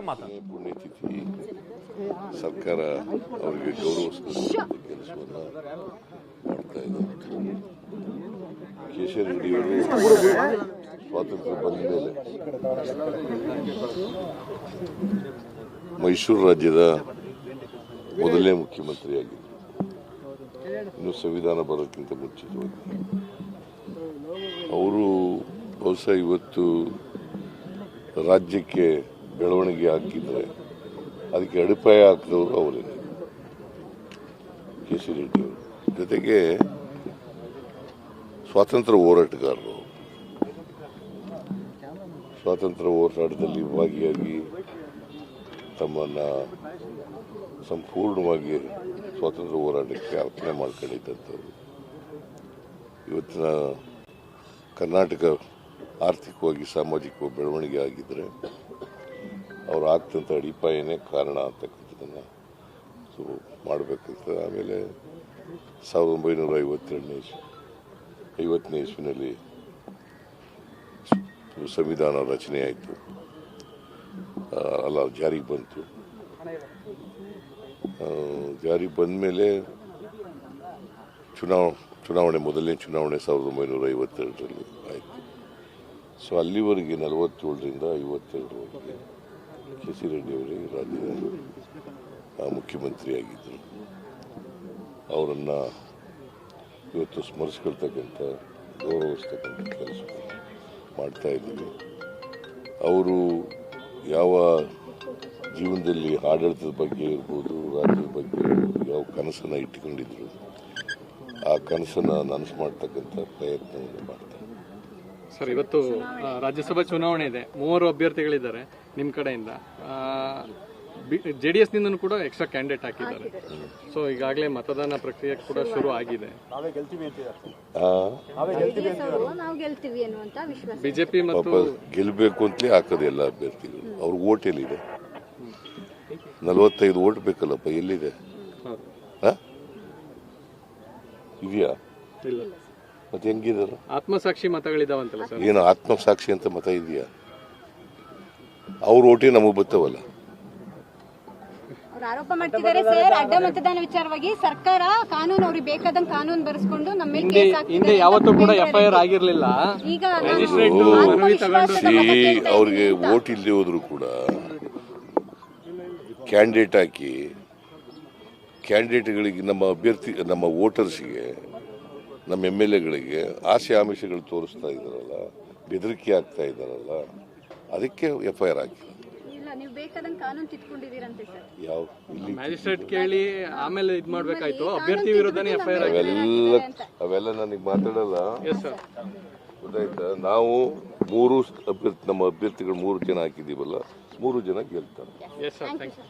CM ಮಾತಾಡ ಪುಣ್ಯತಿಥಿ ಸರ್ಕಾರ ಅವರಿಗೆ ಗೌರವ ಕೆಲಸವನ್ನ ಮಾಡ್ತಾ ಇದೆ. ಕೇಶವ ರೆಡ್ಡಿಯವರು ಸ್ವಾತಂತ್ರ್ಯ ಬಂದ ಮೇಲೆ ಮೈಸೂರು ರಾಜ್ಯದ ಮೊದಲನೇ ಮುಖ್ಯಮಂತ್ರಿಯಾಗಿದ್ದರು ಇನ್ನು ಸಂವಿಧಾನ ಬರೋಕ್ಕಿಂತ ಮುಂಚಿತವಾಗಿ. ಅವರು ಬಹುಶಃ ಇವತ್ತು ರಾಜ್ಯಕ್ಕೆ ಬೆಳವಣಿಗೆ ಹಾಕಿದ್ರೆ ಅದಕ್ಕೆ ಅಡಿಪಾಯ ಹಾಕಿದವರು ಅವರೇ. ಕೆ ಸಿ ರೆಡ್ಡಿ ಅವರು. ಜೊತೆಗೆ ಸ್ವಾತಂತ್ರ್ಯ ಹೋರಾಟಗಾರರು. ಸ್ವಾತಂತ್ರ್ಯ ಹೋರಾಟದಲ್ಲಿ ಭಾಗಿಯಾಗಿ ತಮ್ಮನ್ನ ಸಂಪೂರ್ಣವಾಗಿ ಸ್ವಾತಂತ್ರ್ಯ ಹೋರಾಟಕ್ಕೆ ಅರ್ಪಣೆ ಮಾಡ್ಕೊಂಡಿದ್ದಂಥವ್ರು. ಇವತ್ತಿನ ಕರ್ನಾಟಕ ಆರ್ಥಿಕವಾಗಿ, ಸಾಮಾಜಿಕವಾಗಿ ಬೆಳವಣಿಗೆ ಆಗಿದ್ದರೆ ಅವ್ರು ಆಗ್ತಂಥ ಅಡಿಪಾಯನೇ ಕಾರಣ ಅಂತಕ್ಕಂಥದ್ದನ್ನು ಸೊ ಮಾಡಬೇಕಂತ. ಆಮೇಲೆ ಸಾವಿರದ ಒಂಬೈನೂರ ಐವತ್ತೆರಡನೇ ಇಸ್ವಿ ಐವತ್ತನೇ ಇಸ್ವಿನಲ್ಲಿ ಸಂವಿಧಾನ ರಚನೆ ಆಯಿತು. ಅಲ್ಲ, ಜಾರಿಗೆ ಬಂತು. ಜಾರಿಗೆ ಬಂದ ಮೇಲೆ ಚುನಾವ, ಚುನಾವಣೆ, ಮೊದಲನೇ ಚುನಾವಣೆ ಸಾವಿರದ ಒಂಬೈನೂರ ಐವತ್ತೆರಡರಲ್ಲಿ ಆಯಿತು. ಸೊ ಅಲ್ಲಿವರೆಗೆ ನಲವತ್ತೇಳರಿಂದ ಐವತ್ತೆರಡರವರೆಗೆ ಕೆ ಸಿ ರೆಡ್ಡಿ ಅವರಿಗೆ ರಾಜ್ಯದ ಮುಖ್ಯಮಂತ್ರಿಯಾಗಿದ್ದರು. ಅವರನ್ನು ಇವತ್ತು ಸ್ಮರಿಸ್ಕೊಳ್ತಕ್ಕಂಥ, ಗೌರವಿಸ್ತಕ್ಕಂಥ ಕೆಲಸ ಮಾಡ್ತಾ ಇದ್ದೀವಿ. ಅವರು ಯಾವ ಜೀವನದಲ್ಲಿ ಆಡಳಿತದ ಬಗ್ಗೆ ಇರ್ಬೋದು, ರಾಜ್ಯದ ಬಗ್ಗೆ ಯಾವ ಕನಸನ್ನು ಇಟ್ಟುಕೊಂಡಿದ್ರು, ಆ ಕನಸನ್ನು ನನಸು ಮಾಡ್ತಕ್ಕಂಥ ಪ್ರಯತ್ನವನ್ನು ಮಾಡ್ತಾರೆ. ಸರ್, ಇವತ್ತು ರಾಜ್ಯಸಭಾ ಚುನಾವಣೆ ಇದೆ. ಮೂವರು ಅಭ್ಯರ್ಥಿಗಳಿದ್ದಾರೆ. ನಿಮ್ಮ ಕಡೆಯಿಂದ. ಜೆ ಡಿ ಎಸ್ನಿಂದನೂ ಕೂಡ ಎಕ್ಸ್ಟ್ರಾ ಕ್ಯಾಂಡಿಡೇಟ್ ಹಾಕಿದ್ದಾರೆ. ಸೊ ಈಗಾಗಲೇ ಮತದಾನ ಪ್ರಕ್ರಿಯೆ ಕೂಡ ಶುರು ಆಗಿದೆ. ಆ, ನಾವು ಗೆಲ್ತೀವಿ ಅನ್ನುವಂತ ವಿಶ್ವಾಸ. ಬಿಜೆಪಿ ಮತ್ತು ಗೆಲ್ಲಬೇಕು ಅಂತಲೇ ಹಾಕೋದು ಎಲ್ಲ ಅಭ್ಯರ್ಥಿಗಳು. ಅವ್ರ ಓಟ್ ಎಲ್ಲಿದೆ? ನಲವತ್ತೈದು ಓಟ್ ಬೇಕಲ್ಲಪ್ಪ ಎಲ್ಲಿದೆ? ಇದೆಯಾ? ಇಲ್ಲ. ಮತ್ತೆ ಹೆಂಗಿದಾರ? ಆತ್ಮಸಾಕ್ಷಿ ಮತಗಳಿದಾವಂತಲ್ಲ ಸರ್? ಏನು ಆತ್ಮಸಾಕ್ಷಿ ಅಂತ ಮತ ಇದೆಯಾ? ಅವ್ರ ಓಟಿ ನಮಗೆ ಬರ್ತಾವಲ್ಲ ಅವ್ರು ಆರೋಪ ಮಾಡ್ತಿದ್ದಾರೆ ಸರ್. ಅಡ್ಡ ಮತದಾನ ವಿಚಾರವಾಗಿ ಸರ್ಕಾರ ಕಾನೂನು ಅವ್ರಿಗೆ ಬೇಕಾದಂಗ್ ಕಾನೂನು ಬರೆಸ್ಕೊಂಡು ನಮ್ಮ ಮೇಲೆ ಹಿಂದೆ ಕೇಸ್ ಹಿಂದೆ ಯಾವತ್ತೂ ಕೂಡ ಎಫ್ಐಆರ್. ಆಗಿರ್ಲಿಲ್ಲ. ಈಗ ನಾನು ಆತ್ಮವಿಶ್ವಾಸದ ಸಿ ಮತ ಕೇಳ್ತಾ ಅವ್ರಿಗೆ ಇದ್ದೀನಿ ಓಟ್ ಇಲ್ಲದೆ ಹೋದ್ರು ಕೂಡ ಕ್ಯಾಂಡಿಡೇಟ್ ಹಾಕಿ ಕ್ಯಾಂಡಿಡೇಟ್ಗಳಿಗೆ ನಮ್ಮ ಅಭ್ಯರ್ಥಿ ನಮ್ಮ ವೋಟರ್ಸ್ಗೆ ನಮ್ಮ ಎಂ ಎಲ್ ಎಗಳಿಗೆ ಆಸೆ ಆಮಿಷಗಳು ತೋರಿಸ್ತಾ ಇದ್ದಾರಲ್ಲ ಬೆದರಿಕೆ ಆಗ್ತಾ ಇದ್ದಾರಲ್ಲ ಅದಕ್ಕೆ ಎಫ್ ಐ ಆರ್ ಹಾಕಿ. ಇಲ್ಲ ನೀವು ಬೇಕಾದಂಗ್ ಕಾನೂನು ತಿದ್ಕೊಂಡಿದ್ದೀರಂತೆ ಸರ್. ಯಾವ ಇಲ್ಲಿ ಮ್ಯಾಜಿಸ್ಟ್ರೇಟ್ ಕೇಳಿ ಆಮೇಲೆ ಇದು ಮಾಡ್ಬೇಕಾಯ್ತು. ಅಭ್ಯರ್ಥಿ ವಿರುದ್ಧನೇ ಎಫ್ ಐ ಆರ್ ಅವೆಲ್ಲ ಅವೆಲ್ಲ ನನಗೆ ಮಾತಾಡಲ್ಲ. ಎಸ್ ಸರ್ ಗೊತ್ತಾಯ್ತಾ? ನಾವು ಮೂರು ಅಭ್ಯರ್ಥಿ ನಮ್ಮ ಅಭ್ಯರ್ಥಿಗಳು ಮೂರು ಜನ ಹಾಕಿದ್ದೀವಲ್ಲ ಮೂರು ಜನ ಗೆಲ್ತಾರೆ. Yes sir thank you